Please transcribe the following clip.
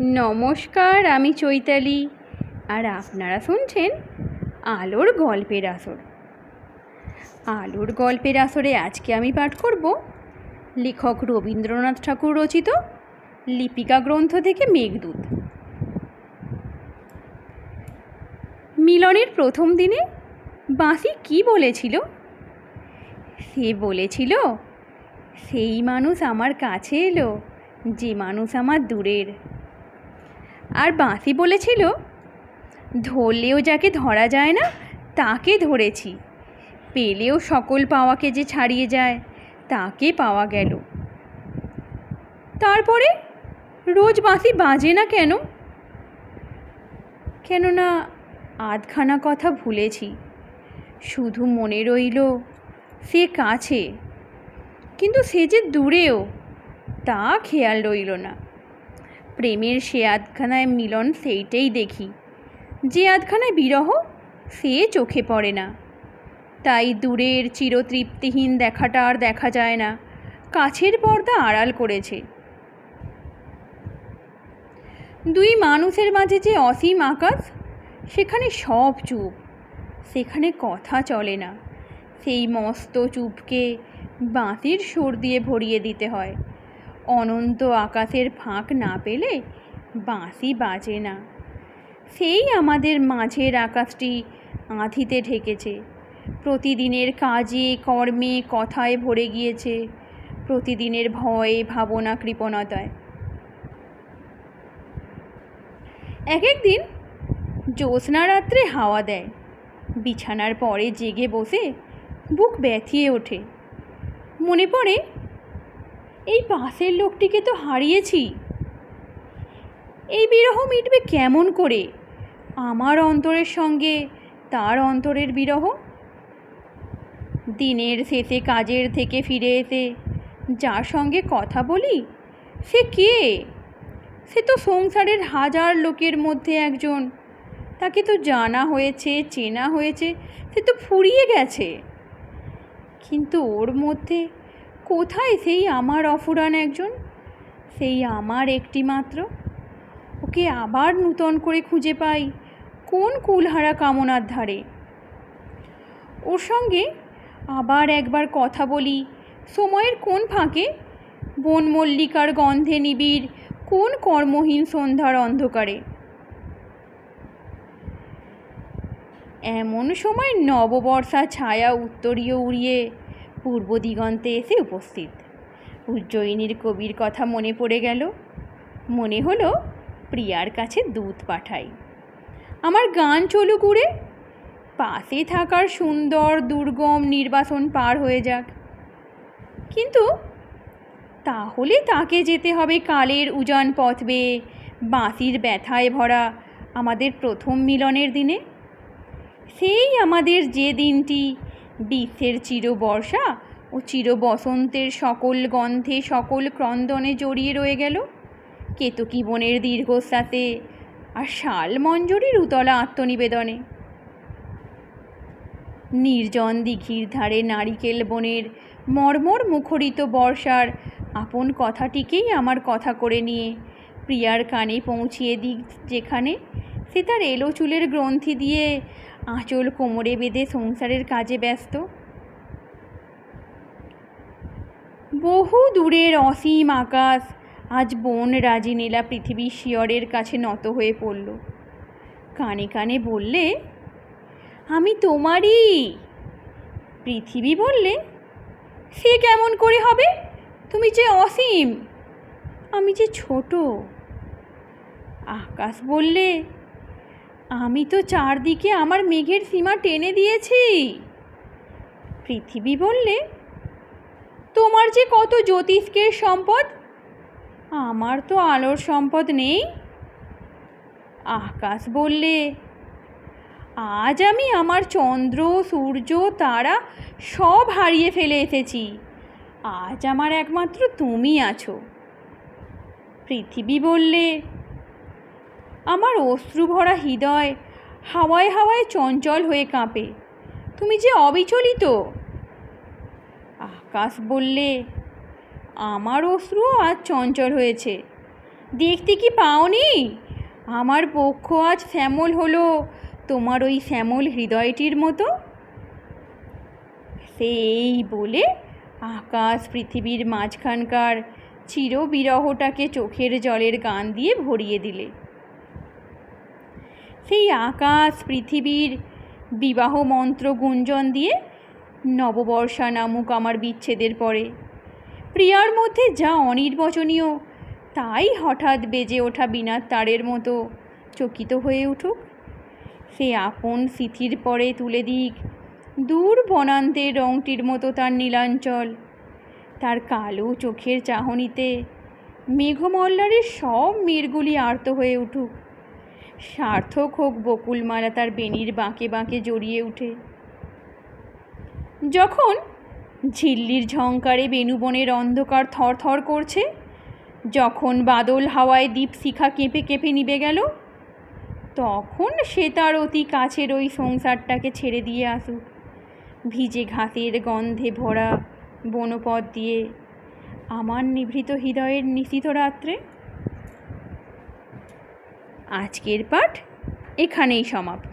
নমস্কার, আমি চৈতালি। আর আপনারা শুনছেন আলোর গল্পের আসর। আলোর গল্পের আসরে আজকে আমি পাঠ করব লেখক রবীন্দ্রনাথ ঠাকুর রচিত লিপিকা গ্রন্থ থেকে মেঘদূত। মিলনের প্রথম দিনে বাঁশি কি বলেছিল? সে বলেছিল, সেই মানুষ আমার কাছে এলো, যে মানুষ আমার দূরের। আর বাঁশি বলেছিল, ধরলেও যাকে ধরা যায় না, তাকে ধরেছি। পেলেও সকল পাওয়াকে যে ছাড়িয়ে যায়, তাকে পাওয়া গেল। তারপরে রোজ বাঁশি বাজে না কেন? কেননা আধখানা কথা ভুলেছি। শুধু মনে রইল, সে কাছে। কিন্তু সে যে দূরেও, তা খেয়াল রইল না। প্রেমের সে আধখানায় মিলন সেইটাই দেখি। যে আধখানায় বিরহ, সে চোখে পড়ে না। তাই দূরের চিরতৃপ্তিহীন দেখাটা আর দেখা যায় না। কাছের পর্দা আড়াল করেছে। দুই মানুষের মাঝে যে অসীম আকাশ, সেখানে সব চুপ। সেখানে কথা চলে না। সেই মস্ত চুপকে বাঁতির সুর দিয়ে ভরিয়ে দিতে হয়। অনন্ত আকাশের ফাঁক না পেলে বাঁশি বাজে না। সেই আমাদের মাঝের আকাশটি আঁধিতে ঢেকেছে। প্রতিদিনের কাজে, কর্মে, কথায় ভরে গিয়েছে। প্রতিদিনের ভয়ে, ভাবনা কৃপণতায়। এক একদিন জ্যোৎস্না রাত্রে হাওয়া দেয়। বিছানার পরে জেগে বসে বুক ব্যথিয়ে ওঠে। মনে পড়ে এই পাশের লোকটিকে তো হারিয়েছি। এই বিরহ মিটবে কেমন করে? আমার অন্তরের সঙ্গে তার অন্তরের বিরহ? দিনের শেষে কাজের থেকে ফিরে এসে যার সঙ্গে কথা বলি, সে কে? সে তো সংসারের হাজার লোকের মধ্যে একজন। তাকে তো জানা হয়েছে, চেনা হয়েছে, সে তো ফুরিয়ে গেছে। কিন্তু ওর মধ্যে কোথায়? সেই আমার অফুরান একজন। সেই আমার একটি মাত্র ওকে আবার নূতন করে খুঁজে পাই। কোন কুলহারা কামনার ধারে? ওর সঙ্গে আবার একবার কথা বলি। সময়ের কোন ফাঁকে? বন মল্লিকার গন্ধে নিবিড় কোন কর্মহীন সন্ধ্যার অন্ধকারে? এমন সময় নববর্ষা ছায়া উত্তরীয় উড়িয়ে পূর্ব দিগন্তে এসে উপস্থিত। উজ্জয়িনীর কবির কথা মনে পড়ে গেল। মনে হলো প্রিয়ার কাছে দুধ পাঠাই। আমার গান চলুক উড়ে। পাশে থাকার সুন্দর দুর্গম নির্বাসন পার হয়ে যাক। কিন্তু তাহলে তাকে যেতে হবে কালের উজান পথ বেয়ে বাঁশির ব্যথায় ভরা আমাদের প্রথম মিলনের দিনে। সেই আমাদের যে দিনটি বিশ্বের চির বর্ষা ও চির বসন্তের সকল গন্ধে, সকল ক্রন্দনে জড়িয়ে রয়ে গেল। কেতকী বনের দীর্ঘশ্বাসে আর শাল মঞ্জরির উতলা আত্মনিবেদনে। নির্জন দিঘির ধারে নারিকেল বনের মর্মর মুখরিত বর্ষার আপন কথাটিকেই আমার কথা করে নিয়ে প্রিয়ার কানে পৌঁছিয়ে দিক যেখানে, সে তার এলো চুলের গ্রন্থি দিয়ে আঁচল কোমরে বেঁধে সংসারের কাজে ব্যস্ত। বহু দূরের অসীম আকাশ আজ বোন বন রাজিনীলা পৃথিবী শিয়রের কাছে নত হয়ে পড়ল। কানে কানে বললে, আমি তোমারই। পৃথিবী বললে, সে কেমন করে হবে? তুমি যে অসীম, আমি যে ছোট। আকাশ বললে আমি তো চারদিকে আমার মেঘের সীমা টেনে দিয়েছি। পৃথিবী বললে, তোমার যে কত জ্যোতিষ্কের সম্পদ? আমার তো আলোর সম্পদ নেই। আকাশ বললে, আজ আমি আমার চন্দ্র, সূর্য, তারা সব হারিয়ে ফেলে এসেছি। আজ আমার একমাত্র তুমি আছো। পৃথিবী বললে আমার অশ্রু ভরা হৃদয় হাওয়ায় হাওয়ায় চঞ্চল হয়ে কাঁপে। তুমি যে অবিচলিত। আকাশ বললে, আমার অশ্রুও আজ চঞ্চল হয়েছে। দেখতে কি পাওনি? আমার পক্ষ আজ শ্যামল হলো তোমার ওই শ্যামল হৃদয়টির মতো। সেই বলে আকাশ পৃথিবীর মাঝখানকার চিরবিরহটাকে চোখের জলের গান দিয়ে ভরিয়ে দিলে। সেই আকাশ, পৃথিবীর বিবাহ মন্ত্র গুঞ্জন দিয়ে নববর্ষা নামুক আমার বিচ্ছেদের পরে। প্রিয়ার মধ্যে যা অনির্বচনীয়, তাই হঠাৎ বেজে ওঠা বিনার তারের মতো চকিত হয়ে উঠুক। সে আপন সিথির পরে তুলে দিক দূর বনান্তের রংটির মতো তার নীলাঞ্চল। তার কালো চোখের চাহনিতে মেঘমল্লারের সব মেয়েরগুলি আর্ত হয়ে উঠুক। সার্থক হোক বকুলমালা তার বেনির বাঁকে বাঁকে জড়িয়ে উঠে। যখন ঝিল্লির ঝংকারে বেনুবনের অন্ধকার থর থর করছে, যখন বাদল হাওয়ায় দীপশিখা কেঁপে কেঁপে নিবে গেল, তখন সে তার অতি কাছের ওই সংসারটাকে ছেড়ে দিয়ে আসুক। ভিজে ঘাসের গন্ধে ভরা বনপথ দিয়ে, আমার নিভৃত হৃদয়ের নিশিত রাত্রে আজকের পাঠ এখানেই সমাপ্ত।